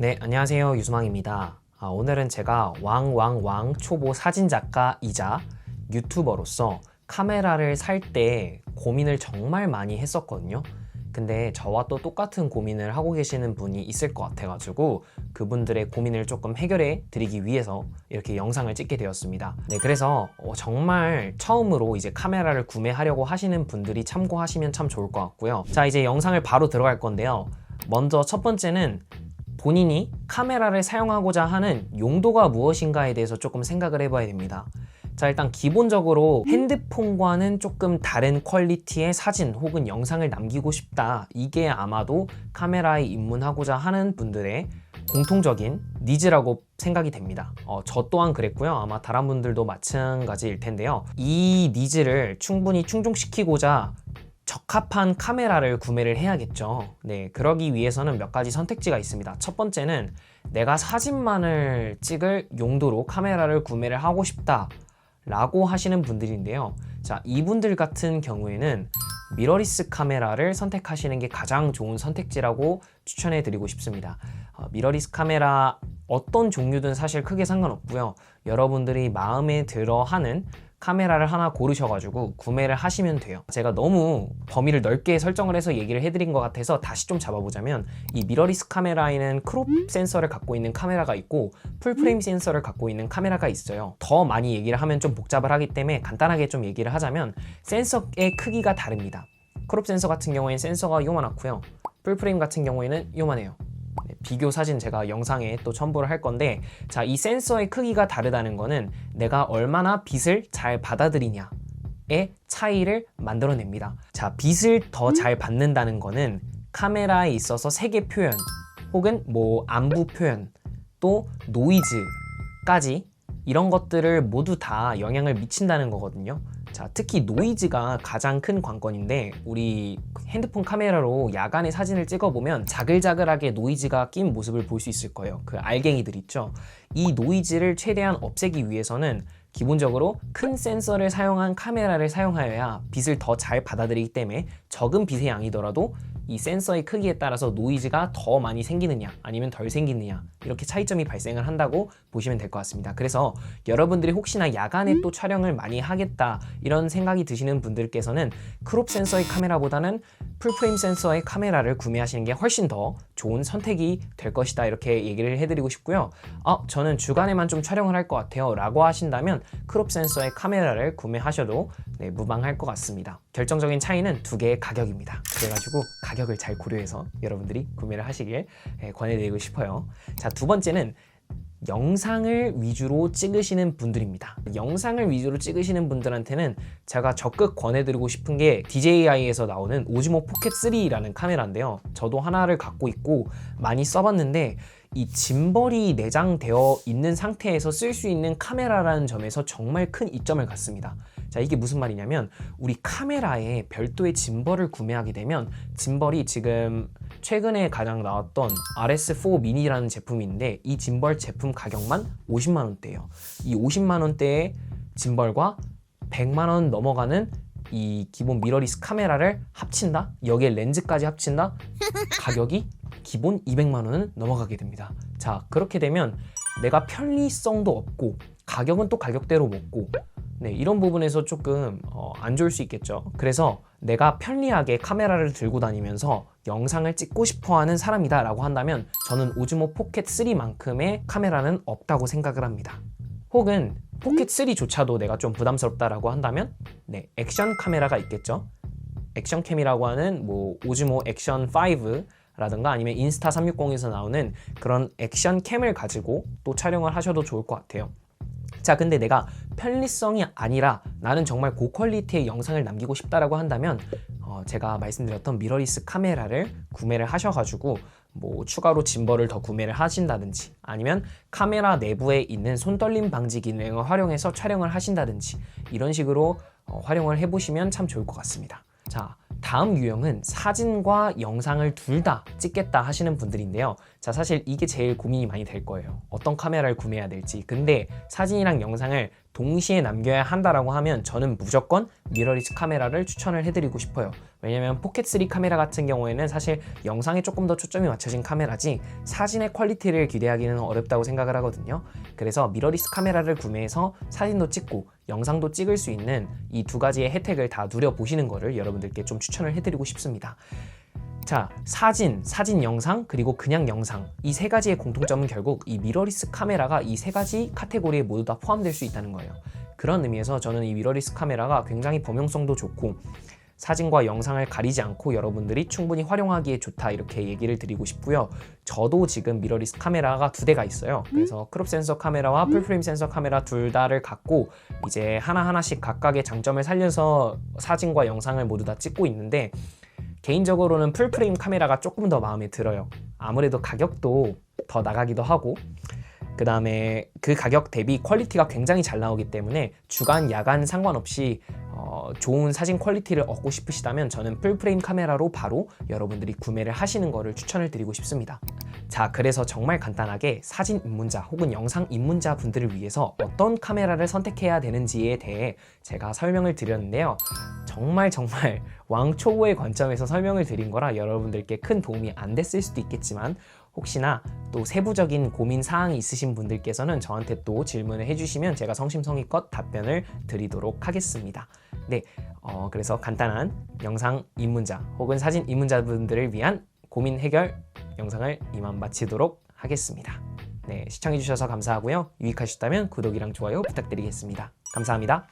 네, 안녕하세요. 유수망입니다. 아, 오늘은 제가 왕왕왕 초보 사진 작가이자 유튜버로서 카메라를 살 때 고민을 정말 많이 했었거든요. 근데 저와 또 똑같은 고민을 하고 계시는 분이 있을 것 같아가지고 그분들의 고민을 조금 해결해 드리기 위해서 이렇게 영상을 찍게 되었습니다. 네, 그래서 어, 정말 처음으로 이제 카메라를 구매하려고 하시는 분들이 참고하시면 참 좋을 것 같고요. 자, 이제 영상을 바로 들어갈 건데요. 먼저 첫 번째는 본인이 카메라를 사용하고자 하는 용도가 무엇인가에 대해서 조금 생각을 해봐야 됩니다. 자, 일단 기본적으로 핸드폰과는 조금 다른 퀄리티의 사진 혹은 영상을 남기고 싶다. 이게 아마도 카메라에 입문하고자 하는 분들의 공통적인 니즈라고 생각이 됩니다. 어, 저 또한 그랬고요. 아마 다른 분들도 마찬가지일 텐데요. 이 니즈를 충분히 충족시키고자 적합한 카메라를 구매를 해야겠죠. 네, 그러기 위해서는 몇 가지 선택지가 있습니다. 첫 번째는 내가 사진만을 찍을 용도로 카메라를 구매를 하고 싶다. 라고 하시는 분들인데요. 자, 이분들 같은 경우에는 미러리스 카메라를 선택하시는 게 가장 좋은 선택지라고 추천해 드리고 싶습니다. 어, 미러리스 카메라 어떤 종류든 사실 크게 상관없고요. 여러분들이 마음에 들어 하는 카메라를 하나 고르셔가지고 구매를 하시면 돼요. 제가 너무 범위를 넓게 설정을 해서 얘기를 해드린 것 같아서 다시 좀 잡아보자면 이 미러리스 카메라에는 크롭 센서를 갖고 있는 카메라가 있고 풀프레임 센서를 갖고 있는 카메라가 있어요. 더 많이 얘기를 하면 좀 복잡을 하기 때문에 간단하게 좀 얘기를 하자면 센서의 크기가 다릅니다. 크롭 센서 같은 경우에는 센서가 요만하고요. 풀프레임 같은 경우에는 요만해요. 네, 비교 사진 제가 영상에 또 첨부를 할 건데 자 이 센서의 크기가 다르다는 거는 내가 얼마나 빛을 잘 받아들이냐 의 차이를 만들어냅니다. 자 빛을 더 잘 받는다는 거는 카메라에 있어서 색의 표현 혹은 뭐 안부 표현 또 노이즈까지 이런 것들을 모두 다 영향을 미친다는 거거든요 자, 특히 노이즈가 가장 큰 관건인데 우리 핸드폰 카메라로 야간에 사진을 찍어보면 자글자글하게 노이즈가 낀 모습을 볼 수 있을 거예요. 그 알갱이들 있죠. 이 노이즈를 최대한 없애기 위해서는 기본적으로 큰 센서를 사용한 카메라를 사용하여야 빛을 더 잘 받아들이기 때문에 적은 빛의 양이더라도 이 센서의 크기에 따라서 노이즈가 더 많이 생기느냐 아니면 덜 생기느냐 이렇게 차이점이 발생을 한다고 보시면 될 것 같습니다. 그래서 여러분들이 혹시나 야간에 또 촬영을 많이 하겠다 이런 생각이 드시는 분들께서는 크롭 센서의 카메라보다는 풀프레임 센서의 카메라를 구매하시는 게 훨씬 더 좋은 선택이 될 것이다 이렇게 얘기를 해드리고 싶고요. 어, 저는 주간에만 좀 촬영을 할 것 같아요 라고 하신다면 크롭 센서의 카메라를 구매하셔도 네, 무방할 것 같습니다. 결정적인 차이는 두 개의 가격입니다. 그래가지고 가격을 잘 고려해서 여러분들이 구매를 하시길 예, 권해드리고 싶어요. 자, 두 번째는 영상을 위주로 찍으시는 분들입니다. 영상을 위주로 찍으시는 분들한테는 제가 적극 권해드리고 싶은 게 DJI에서 나오는 오즈모 포켓 3라는 카메라인데요. 저도 하나를 갖고 있고 많이 써봤는데 이 짐벌이 내장되어 있는 상태에서 쓸 수 있는 카메라라는 점에서 정말 큰 이점을 갖습니다. 자, 이게 무슨 말이냐면 우리 카메라에 별도의 짐벌을 구매하게 되면 짐벌이 지금 최근에 가장 나왔던 RS4 미니라는 제품인데 이 짐벌 제품 가격만 50만 원대예요. 이 50만 원대의 짐벌과 100만 원 넘어가는 이 기본 미러리스 카메라를 합친다? 여기에 렌즈까지 합친다? 가격이 기본 200만 원은 넘어가게 됩니다. 자, 그렇게 되면 내가 편리성도 없고 가격은 또 가격대로 먹고 네, 이런 부분에서 조금 어, 안 좋을 수 있겠죠. 그래서 내가 편리하게 카메라를 들고 다니면서 영상을 찍고 싶어 하는 사람이다 라고 한다면 저는 오즈모 포켓 3만큼의 카메라는 없다고 생각을 합니다. 혹은 포켓 3조차도 내가 좀 부담스럽다라고 한다면 네, 액션 카메라가 있겠죠. 액션캠이라고 하는 뭐 오즈모 액션 5 라든가 아니면 인스타 360에서 나오는 그런 액션 캠을 가지고 또 촬영을 하셔도 좋을 것 같아요. 자, 근데 내가 편리성이 아니라 나는 정말 고퀄리티의 영상을 남기고 싶다라고 한다면 어, 제가 말씀드렸던 미러리스 카메라를 구매를 하셔가지고 뭐 추가로 짐벌을 더 구매를 하신다든지 아니면 카메라 내부에 있는 손떨림 방지 기능을 활용해서 촬영을 하신다든지 이런 식으로 어, 활용을 해보시면 참 좋을 것 같습니다. 자, 다음 유형은 사진과 영상을 둘 다 찍겠다 하시는 분들인데요. 자, 사실 이게 제일 고민이 많이 될 거예요. 어떤 카메라를 구매해야 될지. 근데 사진이랑 영상을 동시에 남겨야 한다라고 하면 저는 무조건 미러리스 카메라를 추천을 해드리고 싶어요. 왜냐면 포켓3 카메라 같은 경우에는 사실 영상에 조금 더 초점이 맞춰진 카메라지 사진의 퀄리티를 기대하기는 어렵다고 생각을 하거든요. 그래서 미러리스 카메라를 구매해서 사진도 찍고 영상도 찍을 수 있는 이 두 가지의 혜택을 다 누려보시는 거를 여러분들께 좀 추천을 해드리고 싶습니다. 자, 사진, 사진 영상, 그리고 그냥 영상. 이 세 가지의 공통점은 결국 이 미러리스 카메라가 이 세 가지 카테고리에 모두 다 포함될 수 있다는 거예요. 그런 의미에서 저는 이 미러리스 카메라가 굉장히 범용성도 좋고 사진과 영상을 가리지 않고 여러분들이 충분히 활용하기에 좋다 이렇게 얘기를 드리고 싶고요. 저도 지금 미러리스 카메라가 두 대가 있어요. 그래서 크롭 센서 카메라와 풀프레임 센서 카메라 둘 다를 갖고 이제 하나하나씩 각각의 장점을 살려서 사진과 영상을 모두 다 찍고 있는데 개인적으로는 풀프레임 카메라가 조금 더 마음에 들어요. 아무래도 가격도 더 나가기도 하고 그 다음에 그 가격 대비 퀄리티가 굉장히 잘 나오기 때문에 주간 야간 상관없이 어, 좋은 사진 퀄리티를 얻고 싶으시다면 저는 풀프레임 카메라로 바로 여러분들이 구매를 하시는 것을 추천을 드리고 싶습니다. 자, 그래서 정말 간단하게 사진 입문자 혹은 영상 입문자 분들을 위해서 어떤 카메라를 선택해야 되는지에 대해 제가 설명을 드렸는데요. 정말 정말 왕초보의 관점에서 설명을 드린 거라 여러분들께 큰 도움이 안 됐을 수도 있겠지만 혹시나 또 세부적인 고민 사항이 있으신 분들께서는 저한테 또 질문을 해주시면 제가 성심성의껏 답변을 드리도록 하겠습니다. 네, 어, 그래서 간단한 영상 입문자 혹은 사진 입문자분들을 위한 고민 해결 영상을 이만 마치도록 하겠습니다. 네, 시청해주셔서 감사하고요. 유익하셨다면 구독이랑 좋아요 부탁드리겠습니다. 감사합니다.